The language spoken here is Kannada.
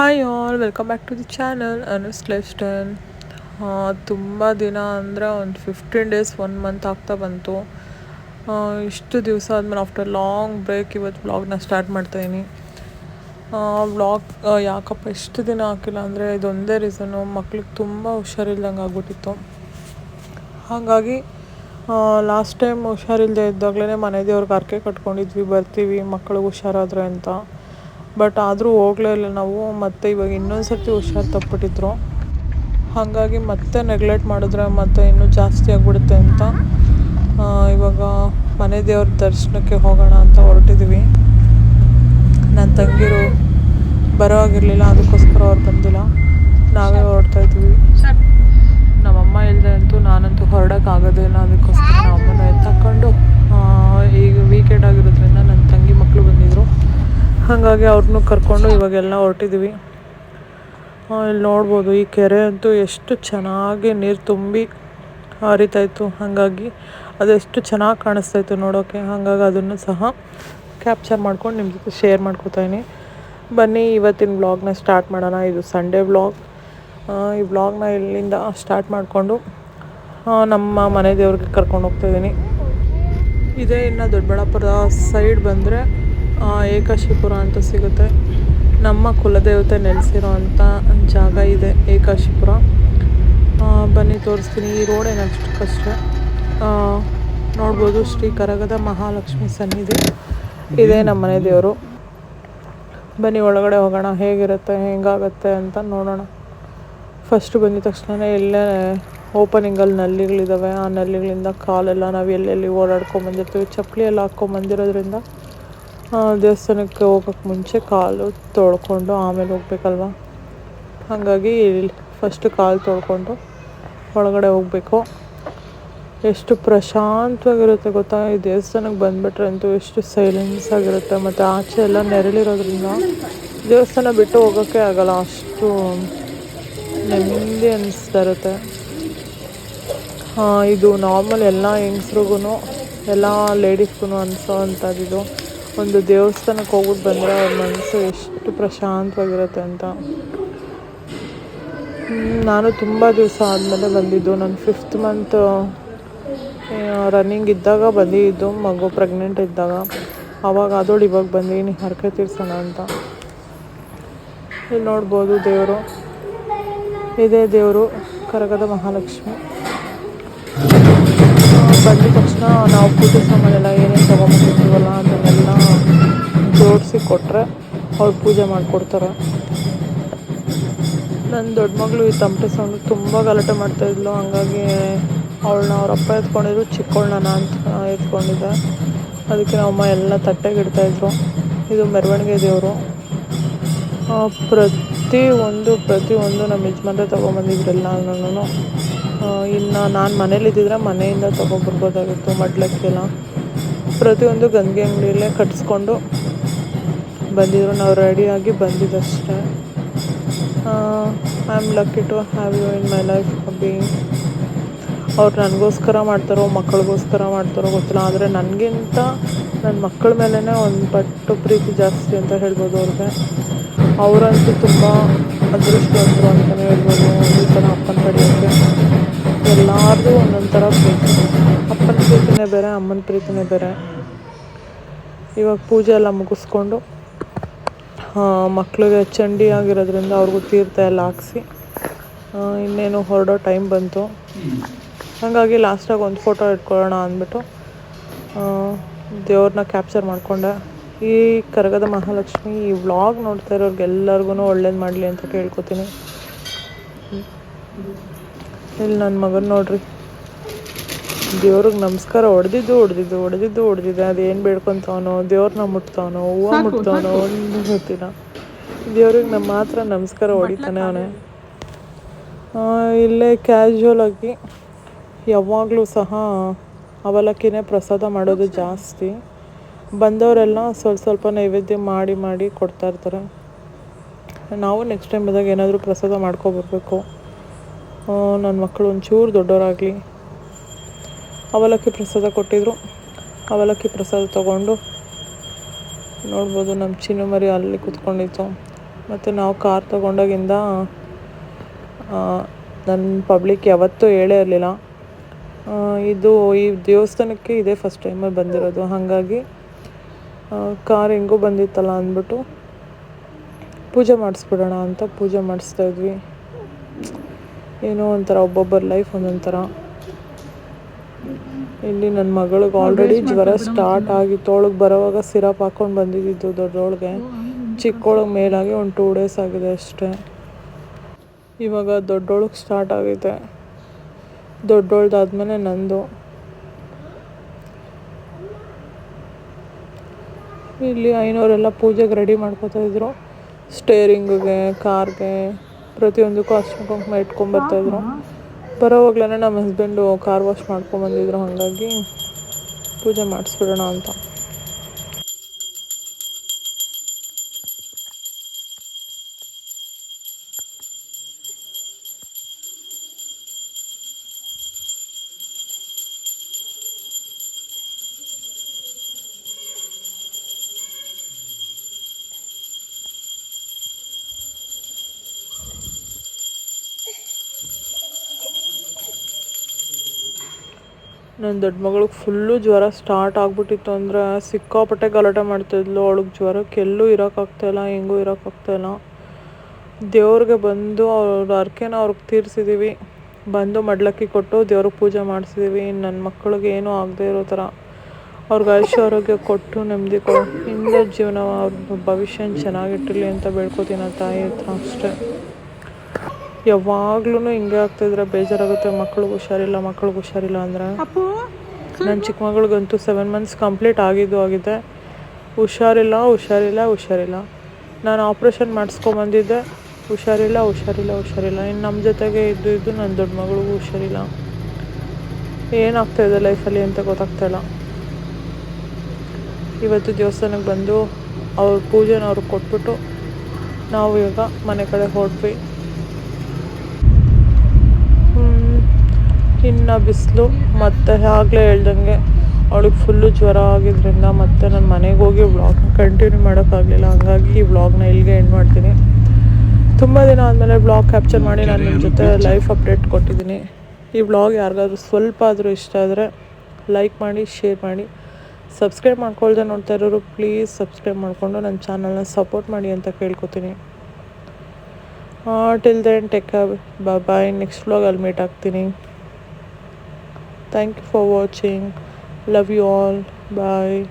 Hi all welcome back to the channel anus style ತುಂಬ ದಿನ ಅಂದರೆ ಒಂದು ಫಿಫ್ಟೀನ್ ಡೇಸ್ ಒನ್ ಮಂತ್ ಆಗ್ತಾ ಬಂತು. ಇಷ್ಟು ದಿವಸ ಆದಮೇಲೆ ಆಫ್ಟರ್ ಲಾಂಗ್ ಬ್ರೇಕ್ ಇವತ್ತು ವ್ಲಾಗ್ನ ಸ್ಟಾರ್ಟ್ ಮಾಡ್ತಾಯಿದ್ದೀನಿ ವ್ಲಾಗ್ ಯಾಕಪ್ಪ ಎಷ್ಟು ದಿನ ಹಾಕಿಲ್ಲ ಅಂದರೆ ಇದೊಂದೇ ರೀಸನ್ನು ಮಕ್ಳಿಗೆ ತುಂಬ ಹುಷಾರಿಲ್ದಂಗೆ ಆಗ್ಬಿಟ್ಟಿತ್ತು. ಹಾಗಾಗಿ ಲಾಸ್ಟ್ ಟೈಮ್ ಹುಷಾರಿಲ್ಲದೆ ಇದ್ದಾಗಲೇ ಮನೆ ದೇವ್ರಿಗೆ ಹರಕೆ ಕಟ್ಕೊಂಡಿದ್ವಿ, ಬರ್ತೀವಿ ಮಕ್ಕಳಿಗೆ ಹುಷಾರಾದ್ರೆ ಅಂತ. ಬಟ್ ಆದರೂ ಹೋಗಲೇ ಇಲ್ಲ ನಾವು. ಮತ್ತೆ ಇವಾಗ ಇನ್ನೊಂದು ಸರ್ತಿ ಹುಷಾರು ತಪ್ಪಿಬಿಟ್ಟಿದ್ರು. ಹಾಗಾಗಿ ಮತ್ತೆ ನೆಗ್ಲೆಕ್ಟ್ ಮಾಡಿದ್ರೆ ಮತ್ತೆ ಇನ್ನೂ ಜಾಸ್ತಿ ಆಗಿಬಿಡುತ್ತೆ ಅಂತ. ಇವಾಗ ಮನೆ ದೇವ್ರ ದರ್ಶನಕ್ಕೆ ಹೋಗೋಣ ಅಂತ ಹೊರಟಿದ್ದೀವಿ ನನ್ನ ತಂಗಿರು ಬರೋ ಆಗಿರಲಿಲ್ಲ ಅದಕ್ಕೋಸ್ಕರ ಅವ್ರು ಬಂದಿಲ್ಲ. ನಾವೇ ಹೊರಡ್ತಾ ಇದ್ವಿ. ನಮ್ಮಮ್ಮ ಇಲ್ಲದೆ ಅಂತೂ ನಾನಂತೂ ಹೊರಡೋಕ್ಕಾಗೋದಿಲ್ಲ ಅದಕ್ಕೋಸ್ಕರ ನಮ್ಮ ಅಮ್ಮನ ಎತ್ತಕೊಂಡು ಈಗ ವೀಕೆಂಡ್ ಆಗಿರೋದ್ರಿಂದ ನನ್ನ ತಂಗಿ ಮಕ್ಕಳು ಬಂದಿದ್ದರು ಹಾಗಾಗಿ ಅವ್ರನ್ನೂ ಕರ್ಕೊಂಡು ಇವಾಗೆಲ್ಲ ಹೊರಟಿದ್ವಿ. ಇಲ್ಲಿ ನೋಡ್ಬೋದು ಈ ಕೆರೆ ಅಂತೂ ಎಷ್ಟು ಚೆನ್ನಾಗಿ ನೀರು ತುಂಬಿ ಹರಿತಾಯಿತ್ತು ಹಾಗಾಗಿ ಅದೆಷ್ಟು ಚೆನ್ನಾಗಿ ಕಾಣಿಸ್ತಾಯಿತ್ತು ನೋಡೋಕ್ಕೆ ಹಾಗಾಗಿ ಅದನ್ನು ಸಹ ಕ್ಯಾಪ್ಚರ್ ಮಾಡ್ಕೊಂಡು ನಿಮ್ಮ ಜೊತೆ ಶೇರ್ ಮಾಡ್ಕೊತಾಯಿನಿ ಬನ್ನಿ ಇವತ್ತಿನ ವ್ಲಾಗ್ನ ಸ್ಟಾರ್ಟ್ ಮಾಡೋಣ. ಇದು ಸಂಡೇ ವ್ಲಾಗ್ ಈ ವ್ಲಾಗ್ನ ಇಲ್ಲಿಂದ ಸ್ಟಾರ್ಟ್ ಮಾಡಿಕೊಂಡು ನಮ್ಮ ಮನೆ ದೇವ್ರಿಗೆ ಕರ್ಕೊಂಡು ಹೋಗ್ತಾಯಿದ್ದೀನಿ ಇದೇ ಇನ್ನು ದೊಡ್ಡಬಳ್ಳಾಪುರ ಸೈಡ್ ಬಂದರೆ ಏಕಾಶಿಪುರ ಅಂತ ಸಿಗುತ್ತೆ. ನಮ್ಮ ಕುಲದೇವತೆ ನೆಲೆಸಿರೋ ಅಂಥ ಜಾಗ ಇದೆ ಏಕಾಶಿಪುರ. ಬನ್ನಿ ತೋರಿಸ್ತೀನಿ. ಈ ರೋಡ್ ಏನು ಕಷ್ಟ ನೋಡ್ಬೋದು ಶ್ರೀ ಕರಗದ ಮಹಾಲಕ್ಷ್ಮಿ ಸನ್ನಿಧಿ. ಇದೇ ನಮ್ಮ ಮನೆ ದೇವರು. ಬನ್ನಿ ಒಳಗಡೆ ಹೋಗೋಣ. ಹೇಗಿರುತ್ತೆ, ಹೆಂಗಾಗತ್ತೆ ಅಂತ ನೋಡೋಣ. ಫಸ್ಟ್ ಬಂದಿದ ತಕ್ಷಣ ಇಲ್ಲೇ ಓಪನಿಂಗಲ್ಲಿ ನಲ್ಲಿಗಳಿದ್ದಾವೆ ಆ ನಲ್ಲಿಗಳಿಂದ ಕಾಲೆಲ್ಲ ನಾವು ಎಲ್ಲೆಲ್ಲಿ ಓಡಾಡ್ಕೊಂಬಂದಿರ್ತೀವಿ ಚಪ್ಪಲಿ ಎಲ್ಲ ಹಾಕ್ಕೊಂಬಂದಿರೋದ್ರಿಂದ ದೇವಸ್ಥಾನಕ್ಕೆ ಹೋಗೋಕ್ಕೆ ಮುಂಚೆ ಕಾಲು ತೊಳ್ಕೊಂಡು ಆಮೇಲೆ ಹೋಗ್ಬೇಕಲ್ವ? ಹಾಗಾಗಿ ಫಸ್ಟ್ ಕಾಲು ತೊಳ್ಕೊಂಡು ಒಳಗಡೆ ಹೋಗಬೇಕು. ಎಷ್ಟು ಪ್ರಶಾಂತವಾಗಿರುತ್ತೆ ಗೊತ್ತಾ? ಈ ದೇವಸ್ಥಾನಕ್ಕೆ ಬಂದುಬಿಟ್ರೆ ಅಂತೂ ಎಷ್ಟು ಸೈಲೆನ್ಸ್ ಆಗಿರುತ್ತೆ. ಮತ್ತು ಆಚೆ ಎಲ್ಲ ನೆರಳಿರೋದ್ರಿಂದ ದೇವಸ್ಥಾನ ಬಿಟ್ಟು ಹೋಗೋಕ್ಕೆ ಆಗಲ್ಲ. ಅಷ್ಟು ನೆಮ್ಮದಿ ಅನ್ನಿಸ್ತಾ ಇರುತ್ತೆ. ಇದು ನಾರ್ಮಲ್ ಎಲ್ಲ ಹೆಂಗಸ್ರಿಗೂ ಎಲ್ಲ ಲೇಡೀಸ್ಗೂ ಅನಿಸೋ ಅಂಥದ್ದು ಒಂದು ದೇವಸ್ಥಾನಕ್ಕೆ ಹೋಗ್ಬಿಟ್ಟು ಬಂದರೆ ಅವ್ರ ಮನಸ್ಸು ಎಷ್ಟು ಪ್ರಶಾಂತವಾಗಿರುತ್ತೆ ಅಂತ. ನಾನು ತುಂಬ ದಿವಸ ಆದಮೇಲೆ ಬಂದಿದ್ದು. ನಾನು ಫಿಫ್ತ್ ಮಂತ್ ರನ್ನಿಂಗ್ ಇದ್ದಾಗ ಬಂದಿದ್ದು, ಮಗು ಪ್ರೆಗ್ನೆಂಟ್ ಇದ್ದಾಗ. ಆವಾಗ ಅದೋಳು ಇವಾಗ ಬಂದೀನಿ ಹರಕೆ ತೀರ್ಸೋಣ ಅಂತ. ಇಲ್ಲಿ ನೋಡ್ಬೋದು ದೇವರು. ಇದೇ ದೇವರು, ಕರಗದ ಮಹಾಲಕ್ಷ್ಮಿ. ಬಂದ ತಕ್ಷಣ ನಾವು ಪೂಜೆ ಸಾಮಾನೆಲ್ಲ ಏನೇನು ತೊಗೊಂಬಂದಿರ್ತೀವಲ್ಲ ಕೊಟ್ಟರೆ ಅವ್ರು ಪೂಜೆ ಮಾಡಿಕೊಡ್ತಾರೆ. ನನ್ನ ದೊಡ್ಡ ಮಗಳು ಈ ತಂಪೆ ಸೌಂಡ್ ತುಂಬ ಗಲಾಟೆ ಮಾಡ್ತಾಯಿದ್ಲು ಹಂಗಾಗಿ ಅವಳನ್ನ ಅವ್ರ ಅಪ್ಪ ಎತ್ಕೊಂಡಿದ್ರು ಚಿಕ್ಕವಳನ್ನ ನಾನು ಎತ್ಕೊಂಡಿದ್ದೆ. ಅದಕ್ಕೆ ನಮ್ಮಮ್ಮ ಎಲ್ಲ ತಟ್ಟೆಗೆ ಇಡ್ತಾಯಿದ್ರು ಇದು ಮೆರವಣಿಗೆ ದೇವರು. ಪ್ರತಿ ಒಂದು ಪ್ರತಿ ಒಂದು ನಮ್ಮ ಯಜಮಾನ್ರೆ ತೊಗೊಂಬಂದಿದ್ರೆಲ್ಲ ನಾನು ಇನ್ನು ನಾನು ಮನೇಲಿದ್ದಿದ್ರೆ ಮನೆಯಿಂದ ತೊಗೊಬರ್ಬೋದಾಗಿತ್ತು, ಮಡ್ಲಕ್ಕೆಲ್ಲ. ಪ್ರತಿಯೊಂದು ಗಂಗೆ ಅಂಗಡಿಯಲ್ಲೇ ಕಟ್ಸ್ಕೊಂಡು ಬಂದಿದ್ರು ನಾವು ರೆಡಿಯಾಗಿ ಬಂದಿದ್ದಷ್ಟೇ. I am lucky to have you in my life ಅಬ್ಬಿ ಅವ್ರು ನನಗೋಸ್ಕರ ಮಾಡ್ತಾರೋ, ಮಕ್ಕಳಿಗೋಸ್ಕರ ಮಾಡ್ತಾರೋ ಗೊತ್ತಿಲ್ಲ, ಆದರೆ ನನಗಿಂತ ನನ್ನ ಮಕ್ಕಳ ಮೇಲೇ ಒಂದು ಪಟ್ಟು ಪ್ರೀತಿ ಜಾಸ್ತಿ ಅಂತ ಹೇಳ್ಬೋದು ಅವ್ರಿಗೆ. ಅವರಂತೂ ತುಂಬ ಅದೃಷ್ಟವಂತರು ಅಂತಲೇ ಹೇಳ್ಬೋದು, ಈ ಥರ ಅಪ್ಪನ ಪಡೆಯೋಕ್ಕೆ ಎಲ್ಲರದು ಒಂದೊಂದು ಥರ ಪ್ರೀತಿ. ಅಪ್ಪನ ಪ್ರೀತಿನೇ ಬೇರೆ, ಅಮ್ಮನ ಪ್ರೀತಿನೇ ಬೇರೆ. ಇವಾಗ ಪೂಜೆ ಎಲ್ಲ ಮುಗಿಸ್ಕೊಂಡು ಆ, ಮಕ್ಳಿಗೆ ಚಂಡಿ ಆಗಿರೋದ್ರಿಂದ ಅವ್ರಿಗೂ ತೀರ್ಥ ಎಲ್ಲ ಹಾಕ್ಸಿ. ಇನ್ನೇನು ಹೊರಡೋ ಟೈಮ್ ಬಂತು. ಹಾಗಾಗಿ ಲಾಸ್ಟಾಗಿ ಒಂದು ಫೋಟೋ ಇಟ್ಕೊಳ್ಳೋಣ ಅಂದ್ಬಿಟ್ಟು ದೇವ್ರನ್ನ ಕ್ಯಾಪ್ಚರ್ ಮಾಡಿಕೊಂಡೆ. ಈ ಕರಗದ ಮಹಾಲಕ್ಷ್ಮಿ ಈ ವ್ಲಾಗ್ ನೋಡ್ತಾ ಇರೋರ್ಗೆಲ್ಲರಿಗೂ ಒಳ್ಳೇದು ಮಾಡಲಿ ಅಂತ ಕೇಳ್ಕೊತೀನಿ. ಇಲ್ಲಿ ನನ್ನ ಮಗನ ನೋಡ್ರಿ. ದೇವ್ರಿಗೆ ನಮಸ್ಕಾರ ಹೊಡೆದಿದ್ದು ಹೊಡೆದಿದ್ದು ಹೊಡೆದಿದ್ದು ಹೊಡೆದಿದ್ದೆ ಅದೇನು ಬೇಡ್ಕೊತಾವನೋ ದೇವ್ರನ್ನ ಮುಟ್ತಾವನೋ ಹೂವು ಮುಟ್ತಾವನೋ ಒಂದು ಗೊತ್ತಿಲ್ಲ. ದೇವ್ರಿಗೆ ನಮ್ಮ ಮಾತ್ರ ನಮಸ್ಕಾರ ಹೊಡಿತಾನೆ ಅವನೇ. ಇಲ್ಲೇ ಕ್ಯಾಶುವಲ್ ಆಗಿ ಯಾವಾಗಲೂ ಸಹ ಅವಲಕ್ಕಿನೇ ಪ್ರಸಾದ ಮಾಡೋದು ಜಾಸ್ತಿ. ಬಂದವರೆಲ್ಲ ಸ್ವಲ್ಪ ಸ್ವಲ್ಪ ನೈವೇದ್ಯ ಮಾಡಿ ಮಾಡಿ ಕೊಡ್ತಾ ಇರ್ತಾರೆ. ನಾವು ನೆಕ್ಸ್ಟ್ ಟೈಮ್ ಬಂದಾಗ ಏನಾದರೂ ಪ್ರಸಾದ ಮಾಡ್ಕೊಬರ್ಬೇಕು. ನನ್ನ ಮಕ್ಕಳು ಒಂಚೂರು ದೊಡ್ಡವರಾಗಲಿ ಅವಲಕ್ಕಿ ಪ್ರಸಾದ ಕೊಟ್ಟಿದ್ರು. ಅವಲಕ್ಕಿ ಪ್ರಸಾದ ತೊಗೊಂಡು ನೋಡ್ಬೋದು ನಮ್ಮ ಚಿನ್ನು ಮರಿ ಅಲ್ಲಿ ಕೂತ್ಕೊಂಡಿತ್ತು. ಮತ್ತು ನಾವು ಕಾರ್ ತೊಗೊಂಡಾಗಿಂದ ನನ್ನ ಪಬ್ಲಿಕ್ ಯಾವತ್ತೂ ಹೇಳೇ ಇರಲಿಲ್ಲ. ಇದು ಈ ದೇವಸ್ಥಾನಕ್ಕೆ ಇದೇ ಫಸ್ಟ್ ಟೈಮಲ್ಲಿ ಬಂದಿರೋದು. ಹಾಗಾಗಿ ಕಾರ್ ಹೆಂಗೂ ಬಂದಿತ್ತಲ್ಲ ಅಂದ್ಬಿಟ್ಟು ಪೂಜೆ ಮಾಡಿಸ್ಬಿಡೋಣ ಅಂತ ಪೂಜೆ ಮಾಡಿಸ್ತಾ ಇದ್ವಿ. ಏನೋ ಒಂಥರ ಒಬ್ಬೊಬ್ಬರ ಲೈಫ್ ಒಂದೊಂದು ಇಲ್ಲಿ ನನ್ನ ಮಗಳಿಗೆ ಆಲ್ರೆಡಿ ಜ್ವರ ಸ್ಟಾರ್ಟ್ ಆಗಿ ಅವಳಿಗೆ ಬರೋವಾಗ ಸಿರಪ್ ಹಾಕೊಂಡು ಬಂದಿದ್ದು ದೊಡ್ಡವಳಿಗೆ ಚಿಕ್ಕೊಳಗೆ ಮೇಲಾಗಿ ಒಂದು ಟೂ ಡೇಸ್ ಆಗಿದೆ ಅಷ್ಟೇ. ಇವಾಗ ದೊಡ್ಡೋಳಗೆ ಸ್ಟಾರ್ಟ್ ಆಗಿದೆ. ದೊಡ್ಡೋಳ್ದಾದ್ಮೇಲೆ ನಂದು. ಇಲ್ಲಿ ಐನೋರೆಲ್ಲ ಪೂಜೆಗೆ ರೆಡಿ ಮಾಡ್ಕೋತಾ ಇದ್ರು. ಸ್ಟೇರಿಂಗಿಗೆ ಕಾರ್ಗೆ ಪ್ರತಿಯೊಂದಕ್ಕೂ ಅಷ್ಟು ಕುಂಕುಮ ಇಟ್ಕೊಂಬರ್ತಾಯಿದ್ರು ಬರೋವಾಗ್ಲೇ ನಮ್ಮ ಹಸ್ಬೆಂಡು ಕಾರ್ ವಾಶ್ ಮಾಡ್ಕೊಂಬಂದಿದ್ರು ಹಾಗಾಗಿ ಪೂಜೆ ಮಾಡಿಸ್ಬಿಡೋಣ ಅಂತ. ನನ್ನ ದೊಡ್ಡ ಮಗಳಿಗೆ ಫುಲ್ಲು ಜ್ವರ ಸ್ಟಾರ್ಟ್ ಆಗಿಬಿಟ್ಟಿತ್ತು ಅಂದರೆ ಸಿಕ್ಕಾಪಟ್ಟೆ ಗಲಾಟೆ ಮಾಡ್ತಿದ್ಲು. ಅವಳಿಗೆ ಜ್ವರಕ್ಕೆ ಎಲ್ಲೂ ಇರೋಕ್ಕಾಗ್ತಾಯಿಲ್ಲ ಹೆಂಗೂ ಇರೋಕ್ಕಾಗ್ತಾಯಿಲ್ಲ ದೇವ್ರಿಗೆ ಬಂದು ಅವ್ರ ಹರಕೆನ ಅವ್ರಿಗೆ ತೀರಿಸಿದ್ದೀವಿ ಬಂದು ಮಡ್ಲಕ್ಕಿ ಕೊಟ್ಟು ದೇವ್ರಿಗೆ ಪೂಜೆ ಮಾಡಿಸಿದ್ದೀವಿ ನನ್ನ ಮಕ್ಕಳಿಗೆ ಏನೂ ಆಗದೆ ಇರೋ ಥರ. ಅವ್ರಿಗೆ ಐಶ್ವರ್ಯ ಕೊಟ್ಟು ನೆಮ್ಮದಿ ಕೊಟ್ಟು ಹಿಂದೆ ಜೀವನ ಅವ್ರ ಭವಿಷ್ಯನ ಚೆನ್ನಾಗಿಟ್ಟಿರಲಿ ಅಂತ ಬೇಡ್ಕೋತೀನಿ ತಾಯಿ ಹತ್ರ ಅಷ್ಟೇ. ಯಾವಾಗ್ಲೂ ಹಿಂಗೆ ಆಗ್ತಿದ್ರೆ ಬೇಜಾರಾಗುತ್ತೆ. ಮಕ್ಳಿಗೆ ಹುಷಾರಿಲ್ಲ ಮಕ್ಳಿಗೆ ಹುಷಾರಿಲ್ಲ ಅಂದ್ರೆ. ನನ್ನ ಚಿಕ್ಕ ಮಗಳಿಗಂತೂ ಸೆವೆನ್ ಮಂತ್ಸ್ ಕಂಪ್ಲೀಟ್ ಆಗಿದ್ದು ಆಗಿದೆ. ಹುಷಾರಿಲ್ಲ ಹುಷಾರಿಲ್ಲ ಹುಷಾರಿಲ್ಲ. ನಾನು ಆಪ್ರೇಷನ್ ಮಾಡಿಸ್ಕೊಂಬಂದಿದ್ದೆ ಹುಷಾರಿಲ್ಲ ಹುಷಾರಿಲ್ಲ ಹುಷಾರಿಲ್ಲ. ಇನ್ನು ನಮ್ಮ ಜೊತೆಗೆ ಇದ್ದು ಇದ್ದು ನನ್ನ ದೊಡ್ಡ ಮಗಳಿಗೂ ಹುಷಾರಿಲ್ಲ. ಏನಾಗ್ತಾಯಿದೆ ಲೈಫಲ್ಲಿ ಅಂತ ಗೊತ್ತಾಗ್ತಾಯಿಲ್ಲ ಇವತ್ತು ದೇವಸ್ಥಾನಕ್ಕೆ ಬಂದು ಅವ್ರ ಪೂಜೆನ ಅವ್ರಿಗೆ ಕೊಟ್ಬಿಟ್ಟು ನಾವು ಈಗ ಮನೆ ಕಡೆ ಹೊರಟ್ವಿ. ಇನ್ನು ಬಿಸಿಲು ಮತ್ತೆ ಆಗ್ಲೇ ಹೇಳ್ದಂಗೆ ಅವಳಿಗೆ ಫುಲ್ಲು ಜ್ವರ ಆಗಿದ್ದರಿಂದ ಮತ್ತೆ ನಾನು ಮನೆಗೆ ಹೋಗಿ ವ್ಲಾಗ್ನ ಕಂಟಿನ್ಯೂ ಮಾಡೋಕ್ಕಾಗಲಿಲ್ಲ ಹಂಗಾಗಿ ಈ ವ್ಲಾಗ್ನ ಇಲ್ಲಿಗೆ ಎಂಡ್ ಮಾಡ್ತೀನಿ. ತುಂಬ ದಿನ ಆದಮೇಲೆ ವ್ಲಾಗ್ ಕ್ಯಾಪ್ಚರ್ ಮಾಡಿ ನಾನು ನಿಮ್ಮ ಜೊತೆ ಲೈಫ್ ಅಪ್ಡೇಟ್ ಕೊಟ್ಟಿದ್ದೀನಿ. ಈ ವ್ಲಾಗ್ ಯಾರಿಗಾದ್ರೂ ಸ್ವಲ್ಪ ಆದರೂ ಇಷ್ಟ ಆದರೆ ಲೈಕ್ ಮಾಡಿ ಶೇರ್ ಮಾಡಿ. ಸಬ್ಸ್ಕ್ರೈಬ್ ಮಾಡ್ಕೊಳ್ದೆ ನೋಡ್ತಾ ಇರೋರು ಪ್ಲೀಸ್ ಸಬ್ಸ್ಕ್ರೈಬ್ ಮಾಡಿಕೊಂಡು ನನ್ನ ಚಾನಲ್ನ ಸಪೋರ್ಟ್ ಮಾಡಿ ಅಂತ ಕೇಳ್ಕೊತೀನಿ. Till then take bye next ವ್ಲಾಗಲ್ಲಿ ಮೀಟ್ ಆಗ್ತೀನಿ. Thank you for watching. Love you all. Bye.